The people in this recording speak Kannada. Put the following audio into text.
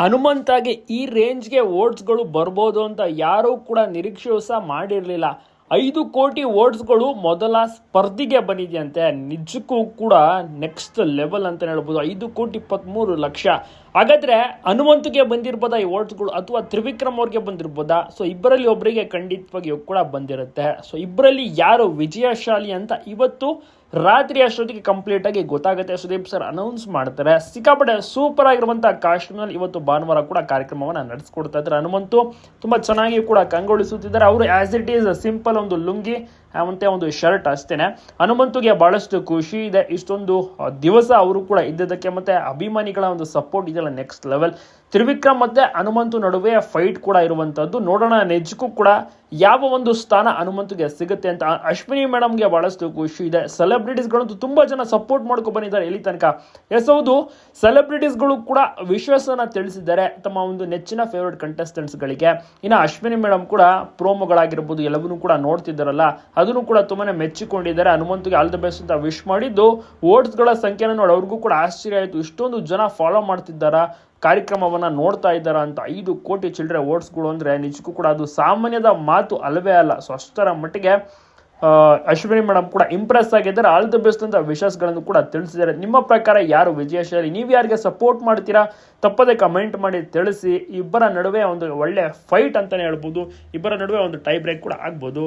ಹನುಮಂತಾಗೆ ಈ ರೇಂಜ್ಗೆ ಓಟ್ಸ್ಗಳು ಬರ್ಬೋದು ಅಂತ ಯಾರೂ ಕೂಡ ನಿರೀಕ್ಷೆಯೂ ಸಹ ಮಾಡಿರಲಿಲ್ಲ. ಐದು ಕೋಟಿ ಓಟ್ಸ್ಗಳು ಮೊದಲ ಸ್ಪರ್ಧಿಗೆ ಬಂದಿದೆಯಂತೆ. ನಿಜಕ್ಕೂ ಕೂಡ ನೆಕ್ಸ್ಟ್ ಲೆವೆಲ್ ಅಂತ ಹೇಳ್ಬೋದು. ಐದು ಕೋಟಿ ಇಪ್ಪತ್ತ್ಮೂರು ಲಕ್ಷ. ಹಾಗಾದ್ರೆ ಹನುಮಂತಿಗೆ ಬಂದಿರ್ಬೋದ ಈ ಓಟ್ಸ್ಗಳು ಅಥವಾ ತ್ರಿವಿಕ್ರಮ್ ಅವ್ರಿಗೆ ಬಂದಿರ್ಬೋದ? ಸೊ ಇಬ್ಬರಲ್ಲಿ ಒಬ್ಬರಿಗೆ ಖಂಡಿತವಾಗಿಯೂ ಕೂಡ ಬಂದಿರುತ್ತೆ. ಸೊ ಇಬ್ಬರಲ್ಲಿ ಯಾರು ವಿಜಯಶಾಲಿ ಅಂತ ಇವತ್ತು ರಾತ್ರಿ ಅಷ್ಟೊತ್ತಿಗೆ ಕಂಪ್ಲೀಟ್ ಆಗಿ ಗೊತ್ತಾಗುತ್ತೆ. ಸುದೀಪ್ ಸರ್ ಅನೌನ್ಸ್ ಮಾಡ್ತಾರೆ. ಸಿಕ್ಕಾಪಟ್ಟೆ ಸೂಪರ್ ಆಗಿರುವಂತಹ ಕಾಸ್ಟ್ಯೂಮ್ನಲ್ಲಿ ಇವತ್ತು ಭಾನುವಾರ ಕೂಡ ಕಾರ್ಯಕ್ರಮವನ್ನು ನಡೆಸ್ಕೊಡ್ತಾ ಇದ್ರೆ ಹನುಮಂತು ತುಂಬಾ ಚೆನ್ನಾಗಿ ಕೂಡ ಕಂಗೊಳಿಸುತ್ತಿದ್ದಾರೆ. ಅವರು ಆಸ್ ಇಟ್ ಈಸ್ ಸಿಂಪಲ್ ಒಂದು ಲುಂಗಿ ಮತ್ತೆ ಒಂದು ಶರ್ಟ್ ಅಷ್ಟೇನೆ. ಹನುಮಂತುಗೆ ಬಹಳಷ್ಟು ಖುಷಿ ಇದೆ. ಇಷ್ಟೊಂದು ದಿವಸ ಅವರು ಕೂಡ ಇದ್ದದಕ್ಕೆ ಮತ್ತೆ ಅಭಿಮಾನಿಗಳ ಒಂದು ಸಪೋರ್ಟ್ ಇದೆಯಲ್ಲ ನೆಕ್ಸ್ಟ್ ಲೆವೆಲ್ ತ್ರಿವಿಕ್ರಮ್ ಮತ್ತೆ ಹನುಮಂತು ನಡುವೆ ಫೈಟ್ ಕೂಡ ಇರುವಂತದ್ದು ನೋಡೋಣ ನಿಜಕ್ಕೂ ಕೂಡ ಯಾವ ಒಂದು ಸ್ಥಾನ ಹನುಮಂತುಗೆ ಸಿಗುತ್ತೆ ಅಂತ. ಅಶ್ವಿನಿ ಮೇಡಮ್ಗೆ ಬಹಳಷ್ಟು ಖುಷಿ ಇದೆ. ಸೆಲೆಬ್ರಿಟೀಸ್ಗಳಂತೂ ತುಂಬಾ ಜನ ಸಪೋರ್ಟ್ ಮಾಡ್ಕೊ ಬಂದಿದ್ದಾರೆ ಇಲ್ಲಿ ತನಕ. ಎಸ್, ಹೌದು. ಸೆಲೆಬ್ರಿಟೀಸ್ಗಳು ಕೂಡ ವಿಶ್ವಾಸನ ತಿಳಿಸಿದ್ದಾರೆ ತಮ್ಮ ಒಂದು ನೆಚ್ಚಿನ ಫೇವ್ರೆಟ್ ಕಂಟೆಸ್ಟೆಂಟ್ಸ್ಗಳಿಗೆ ಇನ್ನು ಅಶ್ವಿನಿ ಮೇಡಮ್ ಕೂಡ ಪ್ರೋಮೋಗಳಾಗಿರ್ಬೋದು, ಎಲ್ಲವನ್ನೂ ಕೂಡ ನೋಡ್ತಿದ್ದಾರಲ್ಲ. ಅದನ್ನು ಕೂಡ ತುಂಬಾನೇ ಮೆಚ್ಚಿಕೊಂಡಿದ್ದಾರೆ. ಹನುಮಂತುಗೆ ಆಲ್ ದ ಬೆಸ್ಟ್ ಅಂತ ವಿಶ್ ಮಾಡಿದ್ದು. ಓಟ್ಸ್ಗಳ ಸಂಖ್ಯೆನ ನೋಡಿ ಅವ್ರಿಗೂ ಕೂಡ ಆಶ್ಚರ್ಯ ಆಯಿತು. ಇಷ್ಟೊಂದು ಜನ ಫಾಲೋ ಮಾಡ್ತಿದ್ದಾರಾ. ಕಾರ್ಯಕ್ರಮವನ್ನ ನೋಡ್ತಾ ಇದ್ದಾರಾ ಅಂತ ಐದು ಕೋಟಿ ಚಿಲ್ಲರೆ ಓಟ್ಸ್ಗಳು ಅಂದರೆ ನಿಜಕ್ಕೂ ಕೂಡ ಅದು ಸಾಮಾನ್ಯದ ಮಾತು ಅಲ್ಲವೇ ಅಲ್ಲ. ಸೊ ಅಷ್ಟರ ಮಟ್ಟಿಗೆ ಅಶ್ವಿನಿ ಮೇಡಮ್ ಕೂಡ ಇಂಪ್ರೆಸ್ ಆಗಿದ್ದಾರೆ. ಆಲ್ ದ ಬೆಸ್ಟ್ ಅಂತ ವಿಶಸ್ಗಳನ್ನು ಕೂಡ ತಿಳಿಸಿದ್ದಾರೆ. ನಿಮ್ಮ ಪ್ರಕಾರ ಯಾರು ವಿಜಯಶಾಲಿ? ನೀವು ಯಾರಿಗೆ ಸಪೋರ್ಟ್ ಮಾಡ್ತೀರಾ? ತಪ್ಪದೆ ಕಮೆಂಟ್ ಮಾಡಿ ತಿಳಿಸಿ. ಇಬ್ಬರ ನಡುವೆ ಒಂದು ಒಳ್ಳೆ ಫೈಟ್ ಅಂತಲೇ ಹೇಳ್ಬೋದು. ಇಬ್ಬರ ನಡುವೆ ಒಂದು ಟೈ ಬ್ರೇಕ್ ಕೂಡ ಆಗ್ಬೋದು.